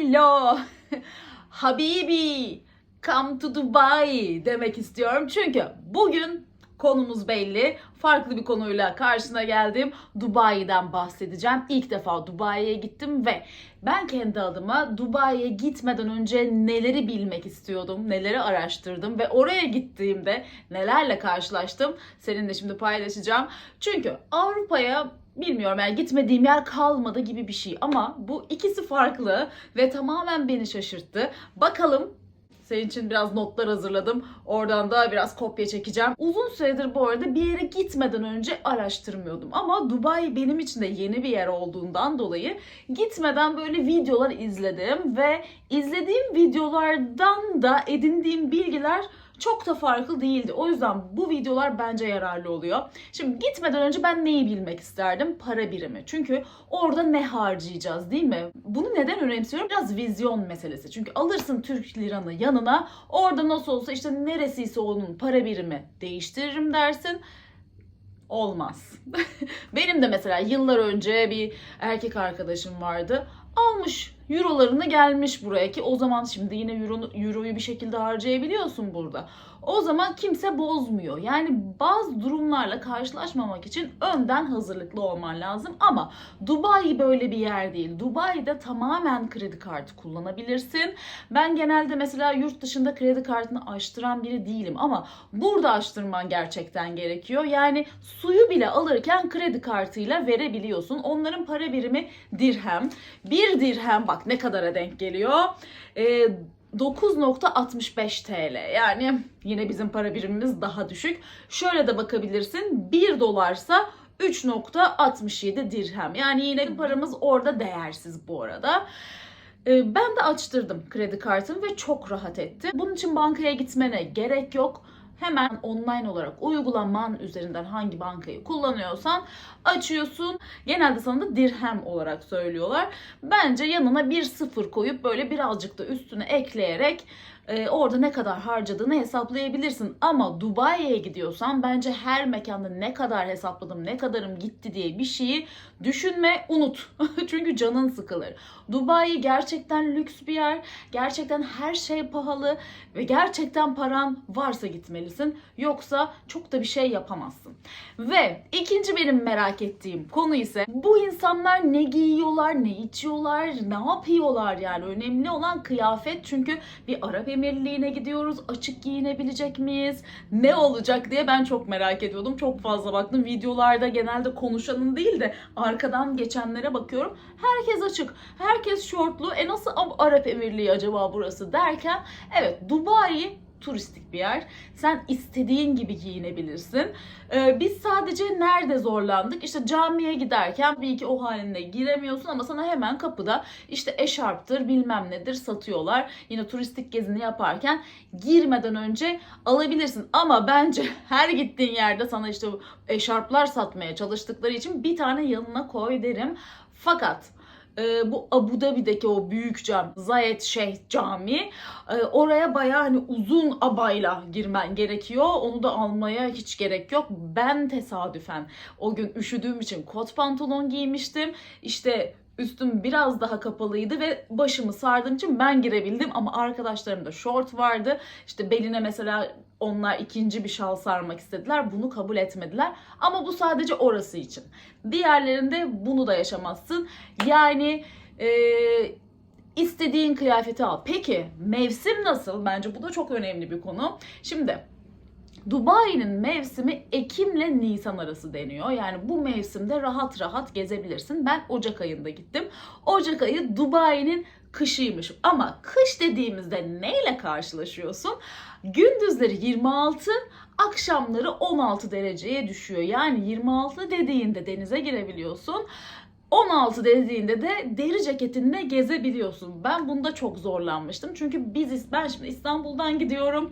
Hello. Habibi. Come to Dubai demek istiyorum. Çünkü bugün konumuz belli. Farklı bir konuyla karşına geldim. Dubai'den bahsedeceğim. İlk defa Dubai'ye gittim ve ben kendi adıma Dubai'ye gitmeden önce neleri bilmek istiyordum, neleri araştırdım ve oraya gittiğimde nelerle karşılaştım seninle şimdi paylaşacağım. Çünkü Avrupa'ya bilmiyorum yani gitmediğim yer kalmadı gibi bir şey ama bu ikisi farklı ve tamamen beni şaşırttı. Bakalım senin için biraz notlar hazırladım. Oradan da biraz kopya çekeceğim. Uzun süredir bu arada bir yere gitmeden önce araştırmıyordum. Ama Dubai benim için de yeni bir yer olduğundan dolayı gitmeden böyle videolar izledim ve izlediğim videolardan da edindiğim bilgiler çok da farklı değildi. O yüzden bu videolar bence yararlı oluyor. Şimdi gitmeden önce ben neyi bilmek isterdim? Para birimi. Çünkü orada ne harcayacağız değil mi? Bunu neden önemsiyorum? Biraz vizyon meselesi. Çünkü alırsın Türk liranı yanına. Orada nasıl olsa işte neresiyse onun para birimi değiştiririm dersin olmaz. Benim de mesela yıllar önce bir erkek arkadaşım vardı. Almış eurolarını gelmiş buraya ki o zaman şimdi yine euro, euroyu bir şekilde harcayabiliyorsun burada. O zaman kimse bozmuyor. Yani bazı durumlarla karşılaşmamak için önden hazırlıklı olman lazım. Ama Dubai böyle bir yer değil. Dubai'de tamamen kredi kartı kullanabilirsin. Ben genelde mesela yurt dışında kredi kartını açtıran biri değilim ama burada açtırman gerçekten gerekiyor. Yani suyu bile alırken kredi kartıyla verebiliyorsun. Onların para birimi dirhem. Bir dirhem bak ne kadara denk geliyor. Ee, 9.65 TL. Yani yine bizim para birimimiz daha düşük. Şöyle de bakabilirsin. 1 dolarsa 3.67 dirhem. Yani yine paramız orada değersiz bu arada. Ee, Ben de açtırdım kredi kartımı ve çok rahat etti. Bunun için bankaya gitmene gerek yok. Hemen online olarak uygulaman üzerinden hangi bankayı kullanıyorsan açıyorsun. Genelde sana da dirhem olarak söylüyorlar. Bence yanına bir sıfır koyup böyle birazcık da üstüne ekleyerek e, orada ne kadar harcadığını hesaplayabilirsin. Ama Dubai'ye gidiyorsan bence her mekanda ne kadar hesapladım, ne kadarım gitti diye bir şeyi düşünme, unut. Çünkü canın sıkılır. Dubai gerçekten lüks bir yer. Gerçekten her şey pahalı ve gerçekten paran varsa gitmelisin. Yoksa çok da bir şey yapamazsın. Ve ikinci benim merak ettiğim konu ise bu insanlar ne giyiyorlar, ne içiyorlar, ne yapıyorlar yani önemli olan kıyafet çünkü bir Arap Emirliği'ne gidiyoruz. Açık giyinebilecek miyiz? Ne olacak diye ben çok merak ediyordum. Çok fazla baktım. Videolarda genelde konuşanın değil de arkadan geçenlere bakıyorum. Herkes açık. Herkes şortlu. E nasıl Arap Emirliği acaba burası derken evet Dubai turistik bir yer. Sen istediğin gibi giyinebilirsin. Ee, biz sadece nerede zorlandık? İşte camiye giderken bir iki o halinde giremiyorsun ama sana hemen kapıda işte eşarptır bilmem nedir satıyorlar. Yine turistik gezini yaparken girmeden önce alabilirsin. Ama bence her gittiğin yerde sana işte eşarplar satmaya çalıştıkları için bir tane yanına koy derim. Fakat e, bu Abu Dhabi'deki o büyük cam Zayed Şeyh Camii e, oraya bayağı hani uzun abayla girmen gerekiyor. Onu da almaya hiç gerek yok. Ben tesadüfen o gün üşüdüğüm için kot pantolon giymiştim. İşte üstüm biraz daha kapalıydı ve başımı sardığım için ben girebildim ama arkadaşlarımda şort vardı. İşte beline mesela onlar ikinci bir şal sarmak istediler. Bunu kabul etmediler. Ama bu sadece orası için. Diğerlerinde bunu da yaşamazsın. Yani e, istediğin kıyafeti al. Peki mevsim nasıl? Bence bu da çok önemli bir konu. Şimdi Dubai'nin mevsimi Ekim ile Nisan arası deniyor. Yani bu mevsimde rahat rahat gezebilirsin. Ben Ocak ayında gittim. Ocak ayı Dubai'nin kışıymış. Ama kış dediğimizde neyle karşılaşıyorsun? Gündüzleri 26, akşamları 16 dereceye düşüyor. Yani 26 dediğinde denize girebiliyorsun. 16 dediğinde de deri ceketinle gezebiliyorsun. Ben bunda çok zorlanmıştım. Çünkü biz ben şimdi İstanbul'dan gidiyorum.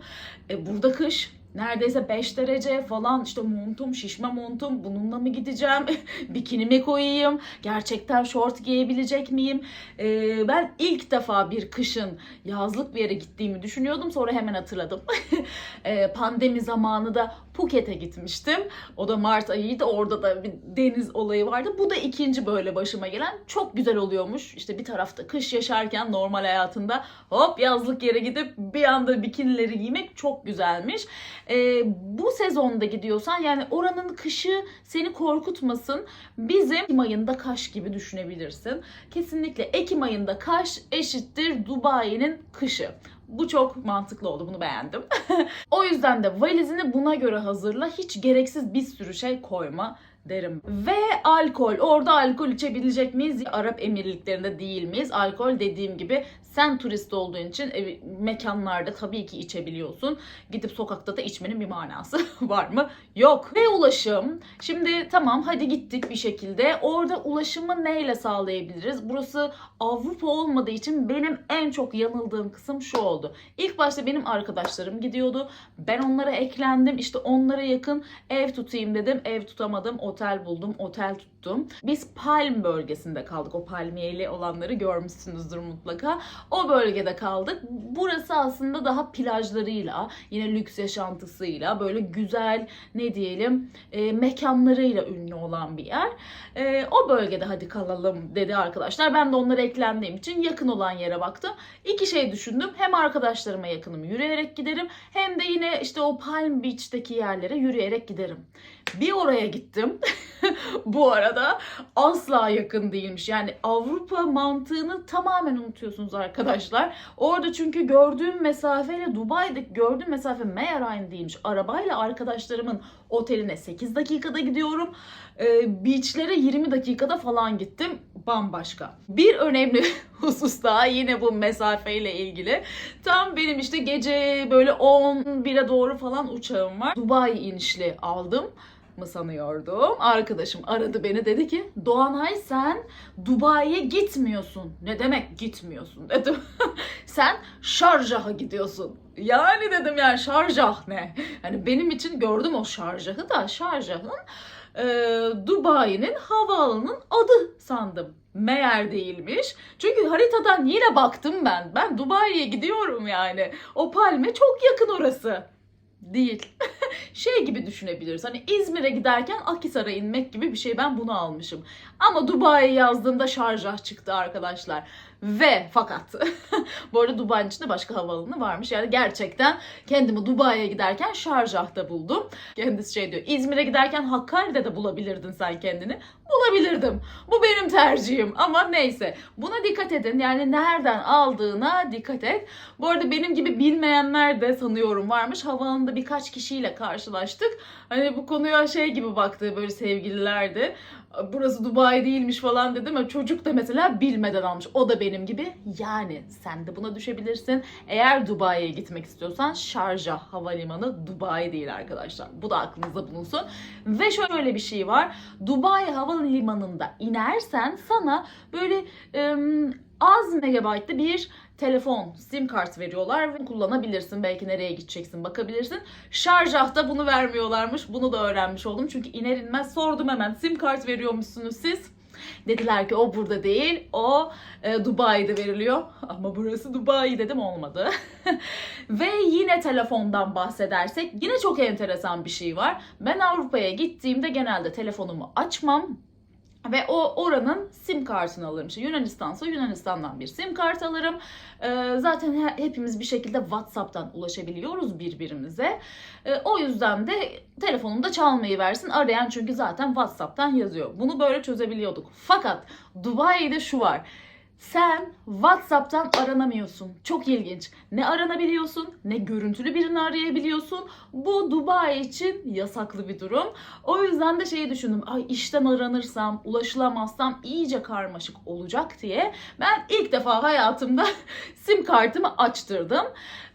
E, burada kış. Neredeyse 5 derece falan. İşte montum şişme montum. Bununla mı gideceğim? Bikini mi koyayım? Gerçekten şort giyebilecek miyim? Ee, ben ilk defa bir kışın yazlık bir yere gittiğimi düşünüyordum. Sonra hemen hatırladım. Ee, pandemi zamanı da Phuket'e gitmiştim. O da Mart ayıydı. Orada da bir deniz olayı vardı. Bu da ikinci böyle başıma gelen. Çok güzel oluyormuş. İşte bir tarafta kış yaşarken normal hayatında hop yazlık yere gidip bir anda bikinileri giymek çok güzelmiş. Ee, bu sezonda gidiyorsan yani oranın kışı seni korkutmasın. Bizim Ekim ayında Kaş gibi düşünebilirsin. Kesinlikle Ekim ayında Kaş eşittir Dubai'nin kışı. Bu çok mantıklı oldu. Bunu beğendim. o yüzden de valizini buna göre hazırla. Hiç gereksiz bir sürü şey koyma derim. Ve alkol. Orada alkol içebilecek miyiz? Arap Emirliklerinde değil miyiz? Alkol dediğim gibi sen turist olduğun için ev- mekanlarda tabii ki içebiliyorsun. Gidip sokakta da içmenin bir manası var mı? Yok. Ve ulaşım. Şimdi tamam hadi gittik bir şekilde. Orada ulaşımı neyle sağlayabiliriz? Burası Avrupa olmadığı için benim en çok yanıldığım kısım şu oldu. İlk başta benim arkadaşlarım gidiyordu. Ben onlara eklendim. İşte onlara yakın ev tutayım dedim. Ev tutamadım. Otel buldum. Otel tuttum. Biz Palm bölgesinde kaldık. O palmiyeli olanları görmüşsünüzdür mutlaka. O bölgede kaldık. Burası aslında daha plajlarıyla, yine lüks yaşantısıyla, böyle güzel ne diyelim e, mekanlarıyla ünlü olan bir yer. E, o bölgede hadi kalalım dedi arkadaşlar. Ben de onlara eklendiğim için yakın olan yere baktım. İki şey düşündüm. Hem arkadaşlarıma yakınım yürüyerek giderim. Hem de yine işte o Palm Beach'teki yerlere yürüyerek giderim. Bir oraya gittim. Bu arada asla yakın değilmiş. Yani Avrupa mantığını tamamen unutuyorsunuz arkadaşlar. Orada çünkü gördüğüm mesafeyle Dubai'deki gördüğüm mesafe meğer aynı değilmiş. Arabayla arkadaşlarımın oteline 8 dakikada gidiyorum. Ee, beachlere 20 dakikada falan gittim. Bambaşka. Bir önemli husus daha yine bu mesafeyle ilgili. Tam benim işte gece böyle 11'e doğru falan uçağım var. Dubai inişli aldım mı sanıyordum. Arkadaşım aradı beni dedi ki Doğanay sen Dubai'ye gitmiyorsun. Ne demek gitmiyorsun dedim. sen Şarjah'a gidiyorsun. Yani dedim yani Şarjah ne? Hani benim için gördüm o Şarjah'ı da Şarjah'ın e, Dubai'nin havaalanının adı sandım. Meğer değilmiş. Çünkü haritadan yine baktım ben. Ben Dubai'ye gidiyorum yani. O palme çok yakın orası. Değil. şey gibi düşünebiliriz. Hani İzmir'e giderken Akhisar'a inmek gibi bir şey ben bunu almışım. Ama Dubai yazdığımda Şarjah çıktı arkadaşlar. Ve fakat bu arada Dubai'nin içinde başka havaalanı varmış. Yani gerçekten kendimi Dubai'ye giderken Şarjah'ta buldum. Kendisi şey diyor İzmir'e giderken Hakkari'de de bulabilirdin sen kendini. Bulabilirdim. Bu benim tercihim ama neyse. Buna dikkat edin. Yani nereden aldığına dikkat et. Bu arada benim gibi bilmeyenler de sanıyorum varmış. Havaalanında birkaç kişiyle karşılaştık. Hani bu konuya şey gibi baktı böyle sevgililerdi. Burası Dubai değilmiş falan dedim ama çocuk da mesela bilmeden almış. O da benim gibi. Yani sen de buna düşebilirsin. Eğer Dubai'ye gitmek istiyorsan Şarjah Havalimanı Dubai değil arkadaşlar. Bu da aklınızda bulunsun. Ve şöyle bir şey var. Dubai Havalimanı'nda inersen sana böyle ım, az megabaytlı bir telefon, sim kart veriyorlar ve kullanabilirsin. Belki nereye gideceksin bakabilirsin. Şarjah'ta bunu vermiyorlarmış. Bunu da öğrenmiş oldum. Çünkü iner inmez sordum hemen sim kart veriyormuşsunuz siz. Dediler ki o burada değil, o e, Dubai'de veriliyor. Ama burası Dubai dedim olmadı. Ve yine telefondan bahsedersek yine çok enteresan bir şey var. Ben Avrupa'ya gittiğimde genelde telefonumu açmam. Ve o oranın sim kartını alırım. İşte Yunanistan'sa Yunanistan'dan bir sim kart alırım. Ee, zaten he- hepimiz bir şekilde WhatsApp'tan ulaşabiliyoruz birbirimize. Ee, o yüzden de telefonumda çalmayı versin. Arayan çünkü zaten WhatsApp'tan yazıyor. Bunu böyle çözebiliyorduk. Fakat Dubai'de şu var. Sen WhatsApp'tan aranamıyorsun. Çok ilginç. Ne aranabiliyorsun ne görüntülü birini arayabiliyorsun. Bu Dubai için yasaklı bir durum. O yüzden de şeyi düşündüm. Ay işten aranırsam, ulaşılamazsam iyice karmaşık olacak diye ben ilk defa hayatımda sim kartımı açtırdım.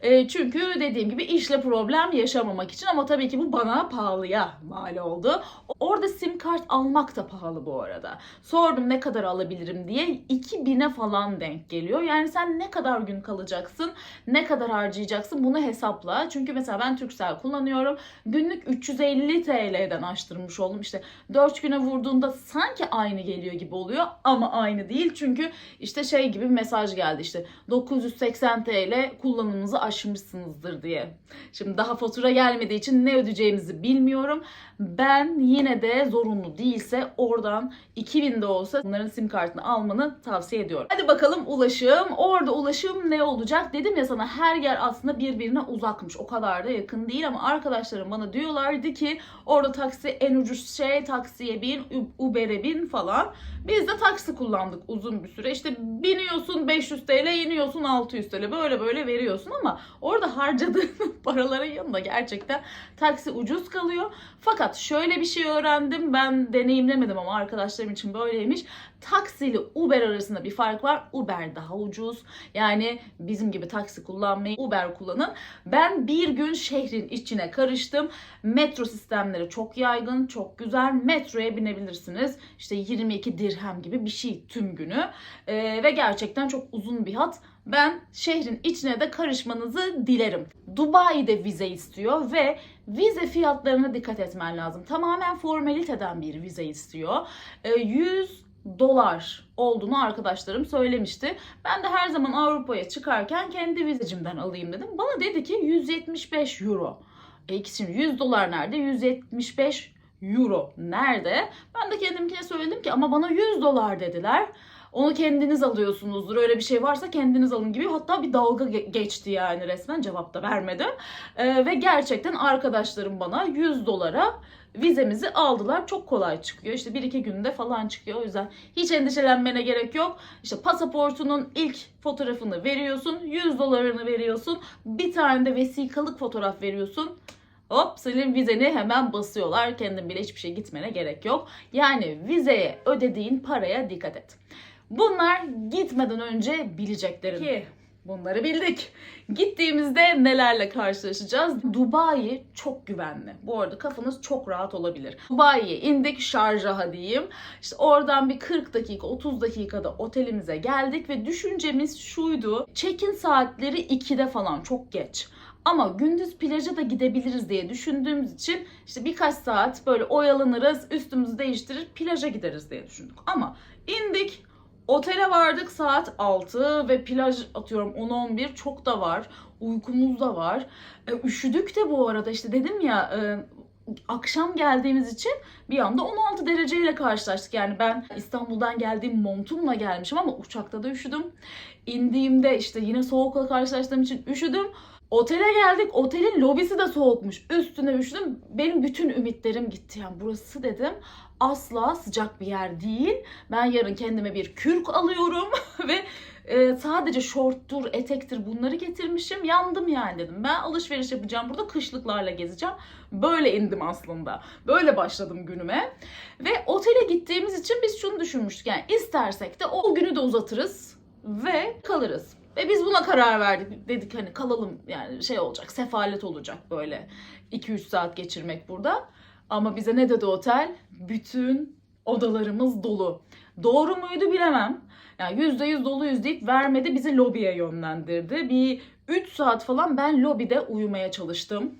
E, çünkü dediğim gibi işle problem yaşamamak için ama tabii ki bu bana pahalıya mal oldu. Orada sim kart almak da pahalı bu arada. Sordum ne kadar alabilirim diye 2000'e falan denk geliyor. Yani sen ne kadar gün kalacaksın, ne kadar harcayacaksın bunu hesapla. Çünkü mesela ben Turkcell kullanıyorum. Günlük 350 TL'den açtırmış oldum. İşte 4 güne vurduğunda sanki aynı geliyor gibi oluyor ama aynı değil. Çünkü işte şey gibi mesaj geldi işte 980 TL kullanımınızı aşmışsınızdır diye. Şimdi daha fatura gelmediği için ne ödeyeceğimizi bilmiyorum. Ben yine de zorunlu değilse oradan 2000 de olsa bunların sim kartını almanı tavsiye ediyorum. Hadi bakalım ulaşım. Orada ulaşım ne olacak? Dedim ya sana her yer aslında birbirine uzakmış. O kadar da yakın değil ama arkadaşlarım bana diyorlardı ki orada taksi en ucuz şey taksiye bin, Uber'e bin falan. Biz de taksi kullandık uzun bir süre. İşte biniyorsun 500 TL, iniyorsun 600 TL. Böyle böyle veriyorsun ama orada harcadığın paraların yanında gerçekten taksi ucuz kalıyor. Fakat şöyle bir şey öğrendim. Ben deneyimlemedim ama arkadaşlarım için böyleymiş. Taksi ile Uber arasında bir fark var. Uber daha ucuz. Yani bizim gibi taksi kullanmayı Uber kullanın. Ben bir gün şehrin içine karıştım. Metro sistemleri çok yaygın, çok güzel. Metroya binebilirsiniz. İşte 22 dirhem gibi bir şey tüm günü. Ee, ve gerçekten çok uzun bir hat. Ben şehrin içine de karışmanızı dilerim. Dubai'de vize istiyor ve vize fiyatlarına dikkat etmen lazım. Tamamen formaliteden bir vize istiyor. Ee, 100 dolar olduğunu arkadaşlarım söylemişti. Ben de her zaman Avrupa'ya çıkarken kendi vizecimden alayım dedim. Bana dedi ki 175 euro. E şimdi 100 dolar nerede? 175 euro nerede? Ben de kendimkine söyledim ki ama bana 100 dolar dediler. Onu kendiniz alıyorsunuzdur. Öyle bir şey varsa kendiniz alın gibi. Hatta bir dalga ge- geçti yani resmen cevap da vermedim. Ee, ve gerçekten arkadaşlarım bana 100 dolara vizemizi aldılar. Çok kolay çıkıyor. İşte 1-2 günde falan çıkıyor. O yüzden hiç endişelenmene gerek yok. İşte pasaportunun ilk fotoğrafını veriyorsun. 100 dolarını veriyorsun. Bir tane de vesikalık fotoğraf veriyorsun. Hop senin vizeni hemen basıyorlar. Kendin bile hiçbir şey gitmene gerek yok. Yani vizeye ödediğin paraya dikkat et. Bunlar gitmeden önce bileceklerin. Ki bunları bildik. Gittiğimizde nelerle karşılaşacağız? Dubai çok güvenli. Bu arada kafanız çok rahat olabilir. Dubai'ye indik Şarjah'a diyeyim. İşte oradan bir 40 dakika 30 dakikada otelimize geldik ve düşüncemiz şuydu. Check-in saatleri 2'de falan çok geç. Ama gündüz plaja da gidebiliriz diye düşündüğümüz için işte birkaç saat böyle oyalanırız, üstümüzü değiştirir, plaja gideriz diye düşündük. Ama indik, otele vardık saat 6 ve plaj atıyorum 10-11 çok da var. Uykumuz da var. E, üşüdük de bu arada işte dedim ya e, akşam geldiğimiz için bir anda 16 dereceyle karşılaştık. Yani ben İstanbul'dan geldiğim montumla gelmişim ama uçakta da üşüdüm. İndiğimde işte yine soğukla karşılaştığım için üşüdüm. Otele geldik. Otelin lobisi de soğukmuş. Üstüne üşüdüm. Benim bütün ümitlerim gitti. Yani burası dedim asla sıcak bir yer değil. Ben yarın kendime bir kürk alıyorum ve e, sadece şorttur, etektir bunları getirmişim. Yandım yani dedim. Ben alışveriş yapacağım burada kışlıklarla gezeceğim. Böyle indim aslında. Böyle başladım günüme. Ve otele gittiğimiz için biz şunu düşünmüştük. Yani istersek de o günü de uzatırız ve kalırız. Ve biz buna karar verdik. Dedik hani kalalım yani şey olacak, sefalet olacak böyle 2-3 saat geçirmek burada. Ama bize ne dedi otel? Bütün odalarımız dolu. Doğru muydu bilemem. Yani %100 doluyuz deyip vermedi bizi lobiye yönlendirdi. Bir 3 saat falan ben lobide uyumaya çalıştım.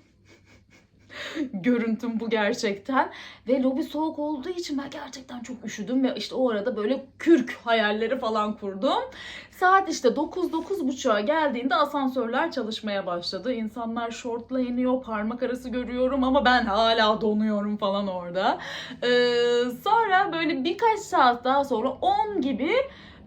Görüntüm bu gerçekten. Ve lobi soğuk olduğu için ben gerçekten çok üşüdüm ve işte o arada böyle kürk hayalleri falan kurdum. Saat işte 9-9.30'a geldiğinde asansörler çalışmaya başladı. İnsanlar şortla iniyor, parmak arası görüyorum ama ben hala donuyorum falan orada. Ee, sonra böyle birkaç saat daha sonra 10 gibi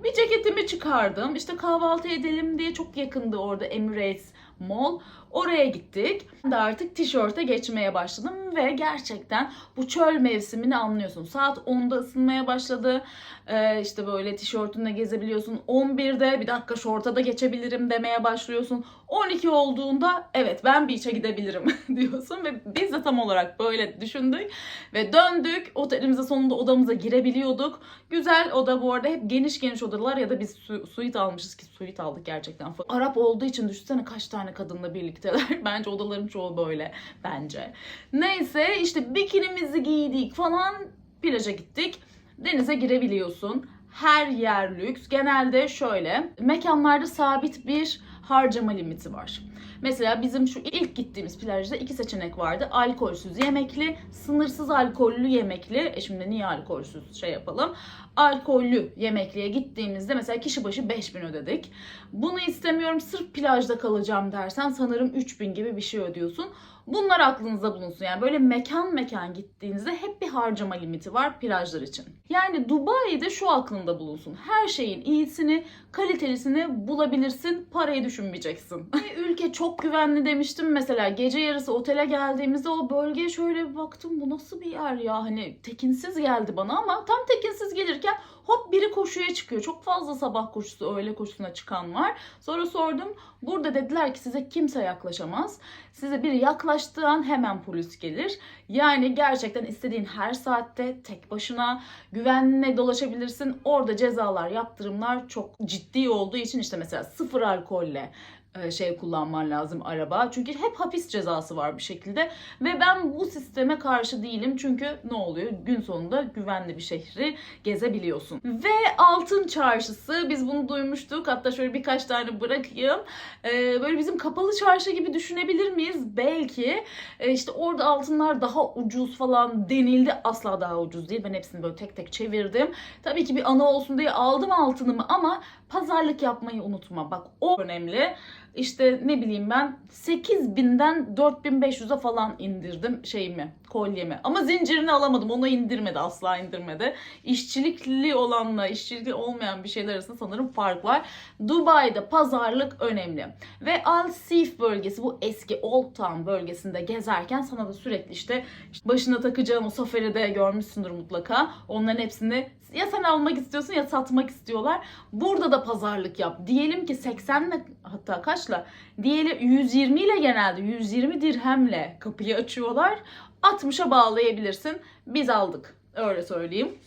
bir ceketimi çıkardım. İşte kahvaltı edelim diye çok yakındı orada Emirates Mall. Oraya gittik. Ben de artık tişörte geçmeye başladım ve gerçekten bu çöl mevsimini anlıyorsun. Saat 10'da ısınmaya başladı. Ee, işte böyle tişörtünle gezebiliyorsun. 11'de bir dakika şorta da geçebilirim demeye başlıyorsun. 12 olduğunda evet ben beach'e gidebilirim diyorsun ve biz de tam olarak böyle düşündük ve döndük. Otelimize sonunda odamıza girebiliyorduk. Güzel oda bu arada hep geniş geniş odalar ya da biz su, suite almışız ki suite aldık gerçekten. Arap olduğu için düşünsene kaç tane kadınla birlikteler. Bence odaların çoğu böyle bence. Neyse işte bikinimizi giydik falan plaja gittik. Denize girebiliyorsun. Her yer lüks. Genelde şöyle mekanlarda sabit bir harcama limiti var. Mesela bizim şu ilk gittiğimiz plajda iki seçenek vardı. Alkolsüz yemekli, sınırsız alkollü yemekli. E şimdi niye alkolsüz şey yapalım? Alkollü yemekliye gittiğimizde mesela kişi başı 5000 ödedik. Bunu istemiyorum sırf plajda kalacağım dersen sanırım 3000 gibi bir şey ödüyorsun. Bunlar aklınızda bulunsun. Yani böyle mekan mekan gittiğinizde hep bir harcama limiti var plajlar için. Yani Dubai'de şu aklında bulunsun. Her şeyin iyisini, kalitelisini bulabilirsin. Parayı düşünmeyeceksin. Ülke çok güvenli demiştim mesela. Gece yarısı otele geldiğimizde o bölgeye şöyle bir baktım. Bu nasıl bir yer ya? Hani tekinsiz geldi bana ama tam tekinsiz gelirken hop biri koşuya çıkıyor. Çok fazla sabah koşusu, öğle koşusuna çıkan var. Sonra sordum. Burada dediler ki size kimse yaklaşamaz. Size biri yaklaştığı an hemen polis gelir. Yani gerçekten istediğin her saatte tek başına güvenle dolaşabilirsin. Orada cezalar, yaptırımlar çok ciddi olduğu için işte mesela sıfır alkolle şey kullanman lazım araba. Çünkü hep hapis cezası var bir şekilde. Ve ben bu sisteme karşı değilim. Çünkü ne oluyor? Gün sonunda güvenli bir şehri gezebiliyorsun. Ve Altın Çarşısı. Biz bunu duymuştuk. Hatta şöyle birkaç tane bırakayım. E, böyle bizim kapalı çarşı gibi düşünebilir miyiz? Belki. E, işte orada altınlar daha ucuz falan denildi. Asla daha ucuz değil. Ben hepsini böyle tek tek çevirdim. Tabii ki bir ana olsun diye aldım altınımı ama pazarlık yapmayı unutma. Bak o önemli. İşte ne bileyim ben 8000'den 4500'e falan indirdim şeyimi, kolyemi. Ama zincirini alamadım. Onu indirmedi, asla indirmedi. İşçilikli olanla işçilikli olmayan bir şeyler arasında sanırım fark var. Dubai'de pazarlık önemli. Ve Al Seaf bölgesi bu eski Old Town bölgesinde gezerken sana da sürekli işte başına takacağın o safaride görmüşsündür mutlaka. Onların hepsini ya sen almak istiyorsun ya satmak istiyorlar. Burada da pazarlık yap. Diyelim ki 80 ile hatta kaçla? Diyelim 120 ile genelde 120 dirhemle kapıyı açıyorlar. 60'a bağlayabilirsin. Biz aldık. Öyle söyleyeyim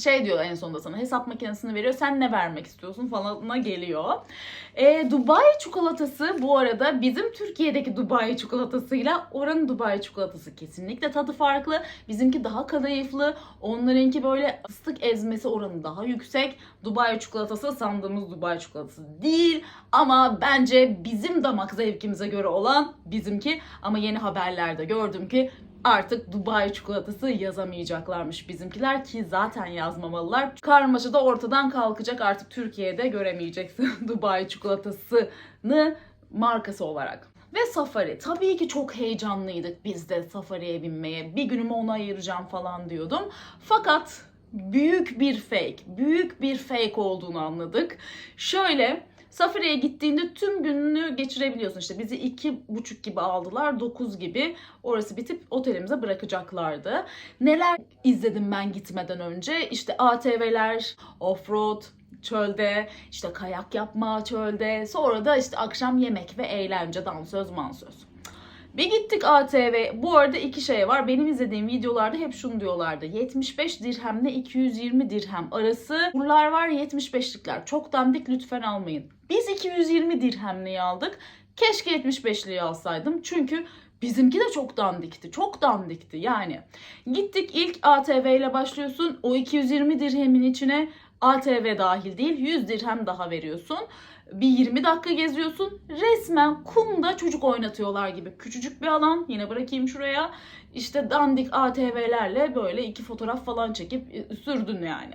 şey diyor en sonunda sana hesap makinesini veriyor sen ne vermek istiyorsun falana geliyor. E, Dubai çikolatası bu arada bizim Türkiye'deki Dubai çikolatasıyla oranın Dubai çikolatası kesinlikle tadı farklı. Bizimki daha kadayıflı onlarınki böyle fıstık ezmesi oranı daha yüksek. Dubai çikolatası sandığımız Dubai çikolatası değil ama bence bizim damak zevkimize göre olan bizimki ama yeni haberlerde gördüm ki artık Dubai çikolatası yazamayacaklarmış bizimkiler ki zaten yazmamalılar. Karmaşa da ortadan kalkacak artık Türkiye'de göremeyeceksin Dubai çikolatasını markası olarak. Ve safari. Tabii ki çok heyecanlıydık biz de safariye binmeye. Bir günümü ona ayıracağım falan diyordum. Fakat büyük bir fake, büyük bir fake olduğunu anladık. Şöyle Safari'ye gittiğinde tüm gününü geçirebiliyorsun. İşte bizi iki buçuk gibi aldılar, dokuz gibi. Orası bitip otelimize bırakacaklardı. Neler izledim ben gitmeden önce? İşte ATV'ler, offroad, çölde, işte kayak yapma çölde. Sonra da işte akşam yemek ve eğlence, dansöz, mansöz. Bir gittik ATV. Bu arada iki şey var. Benim izlediğim videolarda hep şunu diyorlardı. 75 dirhemle 220 dirhem arası kurlar var 75'likler. Çok dandik lütfen almayın. Biz 220 dirhemliyi aldık. Keşke 75'liyi alsaydım. Çünkü Bizimki de çok dandikti. Çok dandikti yani. Gittik ilk ATV ile başlıyorsun. O 220 dirhemin içine ATV dahil değil 100 dirhem daha veriyorsun. Bir 20 dakika geziyorsun. Resmen kumda çocuk oynatıyorlar gibi. Küçücük bir alan. Yine bırakayım şuraya. İşte dandik ATV'lerle böyle iki fotoğraf falan çekip e, sürdün yani.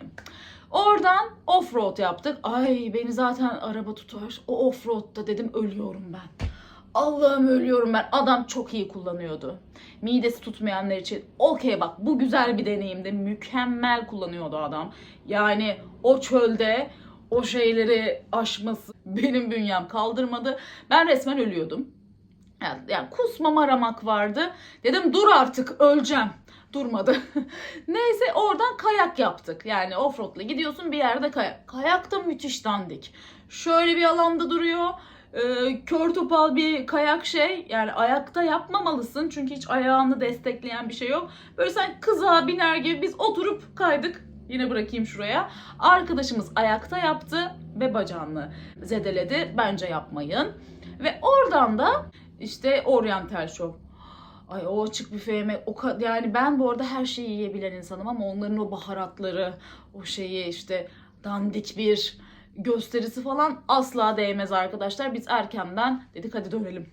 Oradan offroad yaptık. Ay beni zaten araba tutar. O offroad'da dedim ölüyorum ben. Allah'ım ölüyorum ben. Adam çok iyi kullanıyordu. Midesi tutmayanlar için okey bak bu güzel bir deneyimdi. Mükemmel kullanıyordu adam. Yani o çölde o şeyleri aşması benim bünyem kaldırmadı. Ben resmen ölüyordum. Yani, yani kusmam aramak vardı. Dedim dur artık öleceğim. Durmadı. Neyse oradan kayak yaptık. Yani offroad'la gidiyorsun bir yerde kayak. Kayak da müthiş dandik. Şöyle bir alanda duruyor e, kör topal bir kayak şey. Yani ayakta yapmamalısın çünkü hiç ayağını destekleyen bir şey yok. Böyle sen kıza biner gibi biz oturup kaydık. Yine bırakayım şuraya. Arkadaşımız ayakta yaptı ve bacağını zedeledi. Bence yapmayın. Ve oradan da işte Oriental Show. Ay o açık büfe yemek o yani ben bu arada her şeyi yiyebilen insanım ama onların o baharatları, o şeyi işte dandik bir gösterisi falan asla değmez arkadaşlar. Biz erkenden dedik hadi dönelim.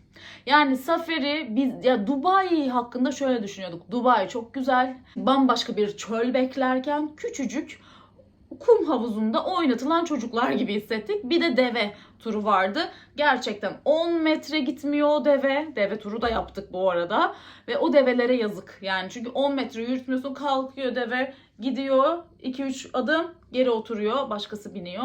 Yani Safari biz ya Dubai hakkında şöyle düşünüyorduk. Dubai çok güzel. Bambaşka bir çöl beklerken küçücük kum havuzunda oynatılan çocuklar gibi hissettik. Bir de deve turu vardı. Gerçekten 10 metre gitmiyor o deve. Deve turu da yaptık bu arada. Ve o develere yazık. Yani çünkü 10 metre yürütmüyorsun kalkıyor deve gidiyor 2-3 adım geri oturuyor başkası biniyor.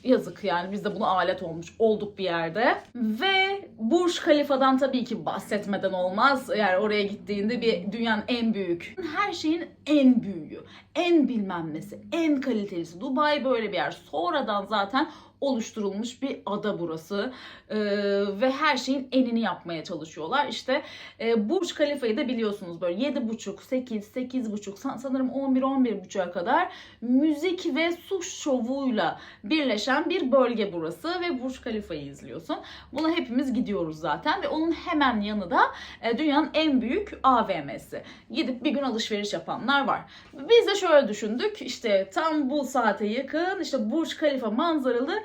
Yazık yani biz de buna alet olmuş olduk bir yerde. Ve Burj Khalifa'dan tabii ki bahsetmeden olmaz. Yani oraya gittiğinde bir dünyanın en büyük, her şeyin en büyüğü, en bilmem nesi, en kalitelisi. Dubai böyle bir yer. Sonradan zaten oluşturulmuş bir ada burası. Ee, ve her şeyin enini yapmaya çalışıyorlar. İşte e, Burj Khalifa'yı da biliyorsunuz böyle 7.5, 8, 8.5 san- sanırım 11, 11.5'a kadar müzik ve su şovuyla birleşen bir bölge burası ve Burj Khalifa'yı izliyorsun. Buna hepimiz gidiyoruz zaten ve onun hemen yanı da e, dünyanın en büyük AVM'si. Gidip bir gün alışveriş yapanlar var. Biz de şöyle düşündük işte tam bu saate yakın işte Burj Khalifa manzaralı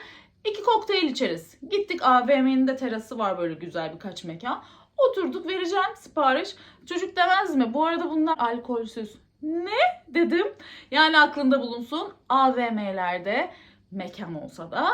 iki kokteyl içeriz. Gittik AVM'nin de terası var böyle güzel birkaç mekan. Oturduk vereceğim sipariş. Çocuk demez mi? Bu arada bunlar alkolsüz. Ne dedim. Yani aklında bulunsun AVM'lerde mekan olsa da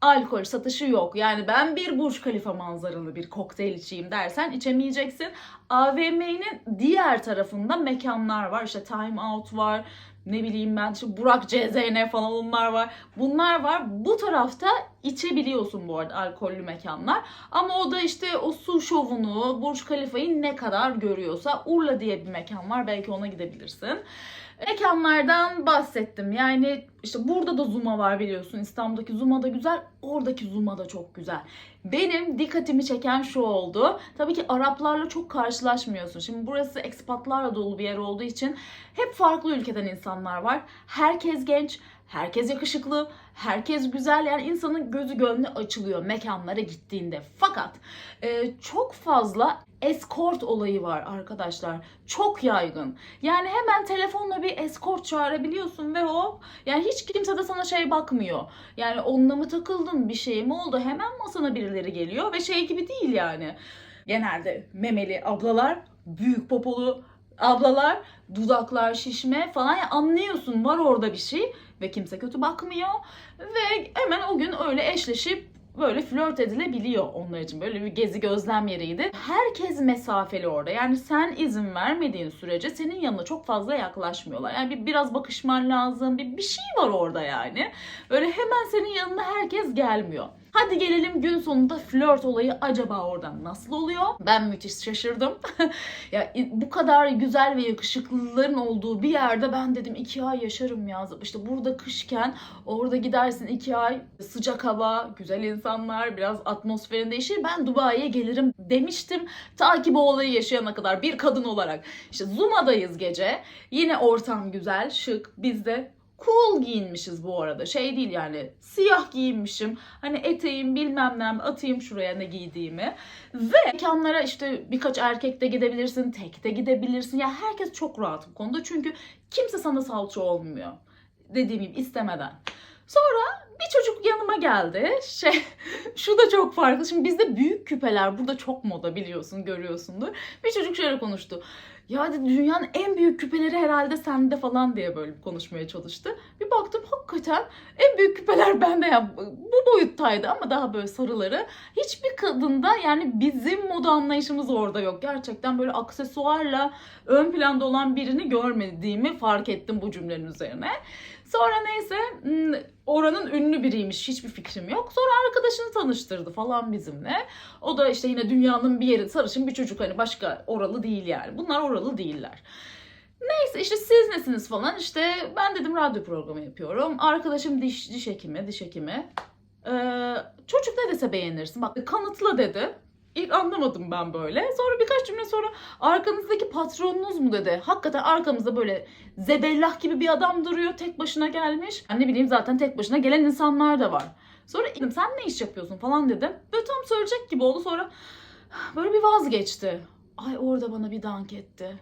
alkol satışı yok. Yani ben bir Burj Khalifa manzaralı bir kokteyl içeyim dersen içemeyeceksin. AVM'nin diğer tarafında mekanlar var. İşte Time Out var. Ne bileyim ben işte Burak CZN falan onlar var. Bunlar var. Bu tarafta içebiliyorsun bu arada alkollü mekanlar. Ama o da işte o su şovunu, Burj Khalifa'yı ne kadar görüyorsa Urla diye bir mekan var. Belki ona gidebilirsin. Mekanlardan bahsettim. Yani işte burada da Zuma var biliyorsun. İstanbul'daki Zuma da güzel, oradaki Zuma da çok güzel. Benim dikkatimi çeken şu oldu. Tabii ki Araplarla çok karşılaşmıyorsun. Şimdi burası ekspatlarla dolu bir yer olduğu için hep farklı ülkeden insanlar var. Herkes genç, herkes yakışıklı, herkes güzel. Yani insanın gözü gönlü açılıyor mekanlara gittiğinde. Fakat e, çok fazla escort olayı var arkadaşlar. Çok yaygın. Yani hemen telefonla bir escort çağırabiliyorsun ve o yani hiç kimse de sana şey bakmıyor. Yani onunla mı takıldın bir şey mi oldu hemen masana birileri geliyor ve şey gibi değil yani. Genelde memeli ablalar, büyük popolu ablalar, dudaklar şişme falan yani anlıyorsun var orada bir şey ve kimse kötü bakmıyor ve hemen o gün öyle eşleşip böyle flört edilebiliyor onlar için. Böyle bir gezi gözlem yeriydi. Herkes mesafeli orada. Yani sen izin vermediğin sürece senin yanına çok fazla yaklaşmıyorlar. Yani bir, biraz bakışman lazım. Bir, bir şey var orada yani. Böyle hemen senin yanına herkes gelmiyor. Hadi gelelim gün sonunda flört olayı acaba oradan nasıl oluyor? Ben müthiş şaşırdım. ya bu kadar güzel ve yakışıklıların olduğu bir yerde ben dedim iki ay yaşarım ya. İşte burada kışken orada gidersin iki ay sıcak hava, güzel insanlar, biraz atmosferin değişir. Ben Dubai'ye gelirim demiştim. Ta ki bu olayı yaşayana kadar bir kadın olarak. İşte Zuma'dayız gece. Yine ortam güzel, şık. Biz de cool giyinmişiz bu arada. Şey değil yani siyah giyinmişim. Hani eteğim bilmem ne atayım şuraya ne giydiğimi. Ve mekanlara işte birkaç erkek de gidebilirsin, tek de gidebilirsin. Ya herkes çok rahat bu konuda. Çünkü kimse sana salça olmuyor. Dediğim gibi istemeden. Sonra bir çocuk yanıma geldi. Şey, şu da çok farklı. Şimdi bizde büyük küpeler burada çok moda biliyorsun, görüyorsundur. Bir çocuk şöyle konuştu. Ya dedi, dünyanın en büyük küpeleri herhalde sende falan diye böyle bir konuşmaya çalıştı. Bir baktım hakikaten en büyük küpeler bende ya. Bu boyuttaydı ama daha böyle sarıları. Hiçbir kadında yani bizim moda anlayışımız orada yok. Gerçekten böyle aksesuarla ön planda olan birini görmediğimi fark ettim bu cümlenin üzerine. Sonra neyse hmm, oranın ünlü biriymiş hiçbir fikrim yok. Sonra arkadaşını tanıştırdı falan bizimle. O da işte yine dünyanın bir yeri sarışın bir çocuk hani başka oralı değil yani. Bunlar oralı değiller. Neyse işte siz nesiniz falan işte ben dedim radyo programı yapıyorum. Arkadaşım diş, diş hekimi, diş hekimi. Ee, çocuk ne dese beğenirsin. Bak kanıtla dedi. İlk anlamadım ben böyle. Sonra birkaç cümle sonra arkanızdaki patronunuz mu dedi. Hakikaten arkamızda böyle zebellah gibi bir adam duruyor. Tek başına gelmiş. Ben ne bileyim zaten tek başına gelen insanlar da var. Sonra dedim sen ne iş yapıyorsun falan dedim. Böyle tam söyleyecek gibi oldu. Sonra böyle bir vazgeçti. Ay orada bana bir dank etti.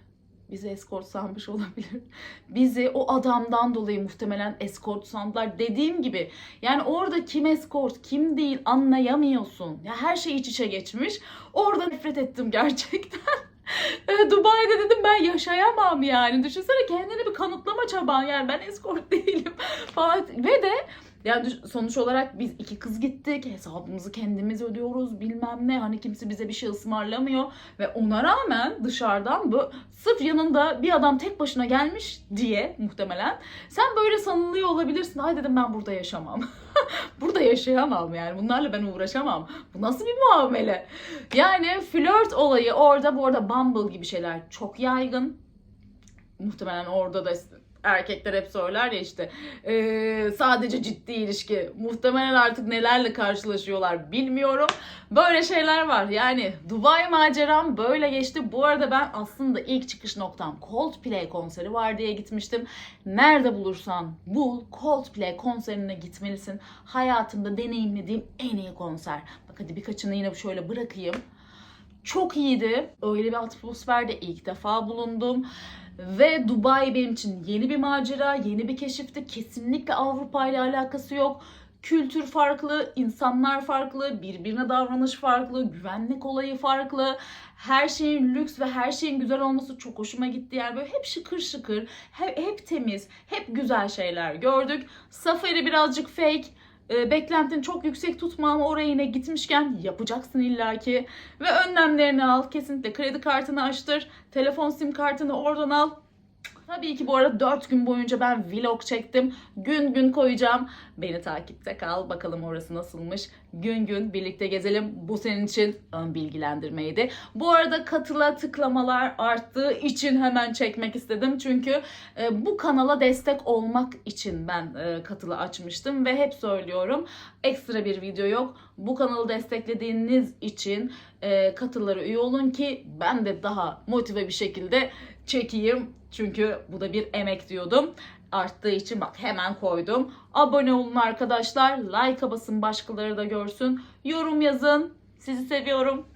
Bizi eskort sanmış olabilir. Bizi o adamdan dolayı muhtemelen eskort sandılar. Dediğim gibi yani orada kim eskort kim değil anlayamıyorsun. Ya her şey iç içe geçmiş. Orada nefret ettim gerçekten. E, Dubai'de dedim ben yaşayamam yani. Düşünsene kendini bir kanıtlama çaban yani ben eskort değilim falan. Ve de düş- sonuç olarak biz iki kız gittik. Hesabımızı kendimiz ödüyoruz bilmem ne. Hani kimse bize bir şey ısmarlamıyor. Ve ona rağmen dışarıdan bu sırf yanında bir adam tek başına gelmiş diye muhtemelen sen böyle sanılıyor olabilirsin. Ay dedim ben burada yaşamam. burada yaşayamam yani. Bunlarla ben uğraşamam. Bu nasıl bir muamele? Yani flört olayı orada bu arada Bumble gibi şeyler çok yaygın. Muhtemelen orada da erkekler hep söyler ya işte eee, sadece ciddi ilişki. Muhtemelen artık nelerle karşılaşıyorlar bilmiyorum. Böyle şeyler var. Yani Dubai maceram böyle geçti. Bu arada ben aslında ilk çıkış noktam Coldplay konseri var diye gitmiştim. Nerede bulursan bul Coldplay konserine gitmelisin. Hayatımda deneyimlediğim en iyi konser. Bak hadi birkaçını yine şöyle bırakayım. Çok iyiydi. Öyle bir atmosferde ilk defa bulundum. Ve Dubai benim için yeni bir macera, yeni bir keşifti. Kesinlikle Avrupa ile alakası yok. Kültür farklı, insanlar farklı, birbirine davranış farklı, güvenlik olayı farklı. Her şeyin lüks ve her şeyin güzel olması çok hoşuma gitti. Yani böyle hep şıkır şıkır, hep, hep temiz, hep güzel şeyler gördük. Safari birazcık fake. E, beklentini çok yüksek tutma ama oraya yine gitmişken yapacaksın illaki. Ve önlemlerini al. Kesinlikle kredi kartını açtır. Telefon sim kartını oradan al. Tabii ki bu arada 4 gün boyunca ben vlog çektim. Gün gün koyacağım. Beni takipte kal. Bakalım orası nasılmış. Gün gün birlikte gezelim. Bu senin için ön bilgilendirmeydi. Bu arada katıla tıklamalar arttığı için hemen çekmek istedim. Çünkü e, bu kanala destek olmak için ben e, katılı açmıştım. Ve hep söylüyorum ekstra bir video yok. Bu kanalı desteklediğiniz için e, katılara üye olun ki ben de daha motive bir şekilde çekeyim. Çünkü bu da bir emek diyordum. Arttığı için bak hemen koydum. Abone olun arkadaşlar. Like'a basın başkaları da görsün. Yorum yazın. Sizi seviyorum.